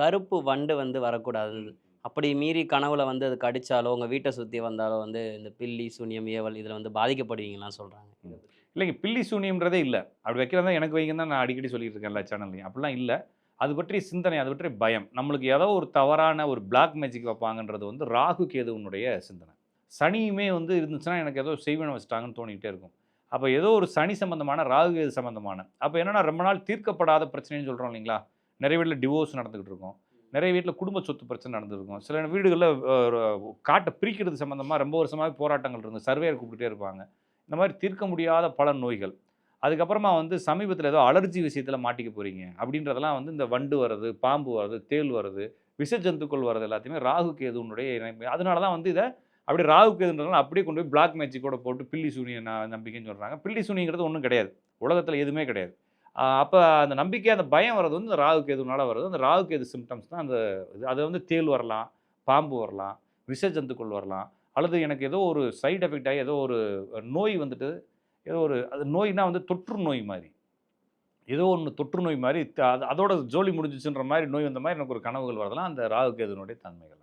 கருப்பு வண்டு வந்து வரக்கூடாது. அப்படி மீறி கனவுல வந்து அது கடிச்சாலோ உங்க வீட்டை சுத்தி வந்தாலோ வந்து இந்த பில்லி சூனியம் ஏவல் இதுல வந்து பாதிக்கப்படுவீங்களாம் சொல்றாங்க. இல்லைங்க பில்லி சூனியம்ன்றதே இல்லை. அப்படி வைக்கிறதா எனக்கு வைங்க தான் நான் அடிக்கடி சொல்லிட்டு இருக்கேன் எல்லா சேனல்லையும். அப்படிலாம் இல்லை. அது பற்றி சிந்தனை அது பற்றி பயம். நம்மளுக்கு ஏதோ ஒரு தவறான ஒரு பிளாக் மேஜிக் வைப்பாங்கன்றது வந்து ராகு கேதுவனுடைய சிந்தனை. சனியுமே வந்து இருந்துச்சுன்னா எனக்கு ஏதோ செய்வன வச்சுட்டாங்கன்னு தோணிக்கிட்டே இருக்கும். அப்போ ஏதோ ஒரு சனி சம்பந்தமான ராகு கேது சம்பந்தமான. அப்போ என்னன்னா ரொம்ப நாள் தீர்க்கப்படாத பிரச்சனைன்னு சொல்கிறோம் இல்லைங்களா? நிறைய வீட்டில் டிவோர்ஸ் நடந்துக்கிட்டு இருக்கும் நிறைய வீட்டில் குடும்ப சொத்து பிரச்சனை நடந்திருக்கும். சில வீடுகளில் காட்டை பிரிக்கிறது சம்மந்தமாக ரொம்ப வருஷமாகவே போராட்டங்கள் இருந்து சர்வேயர் கூப்பிட்டுட்டே இருப்பாங்க. இந்த மாதிரி தீர்க்க முடியாத பல நோய்கள். அதுக்கப்புறமா வந்து சமீபத்தில் ஏதோ அலர்ஜி விஷயத்தில் மாட்டிக்க போகிறீங்க அப்படின்றதெல்லாம் வந்து இந்த வண்டு வர்றது பாம்பு வர்றது தேள் வர்றது விஷ ஜந்துக்கள் வர்றது எல்லாத்தையுமே ராகு கேதுனுடைய இணைப்பு. அதனால தான் வந்து இதை அப்படியே ராகு கேதுன்றதுனால அப்படியே கொண்டு போய் பிளாக் மேஜிக்கோட போட்டு பில்லி சூனிய ந- நம்பிக்கைன்னு சொல்கிறாங்க பில்லி சூனியங்கிறது ஒன்றும் கிடையாது. உலகத்தில் எதுவுமே கிடையாது. அப்போ அந்த நம்பிக்கை அந்த பயம் வர்றது வந்து இந்த ராகு கேதுனால வருது அந்த ராகு கேது சிம்டம்ஸ் தான் அந்த இது. அது வந்து தேள் வரலாம் பாம்பு வரலாம் விஷஜந்துக்குள் வரலாம் அல்லது எனக்கு ஏதோ ஒரு சைடு எஃபெக்ட் ஆகி ஏதோ ஒரு நோய் வந்துட்டு ஏதோ ஒரு அது நோய்னா வந்து தொற்று நோய் மாதிரி. ஏதோ ஒன்று தொற்று நோய் மாதிரி அது- அதோட ஜோலி முடிஞ்சிச்சுன்ற மாதிரி நோய் வந்த மாதிரி எனக்கு ஒரு கனவுகள் வரதெல்லாம் அந்த ராகு கேதுனுடைய தன்மைகள்.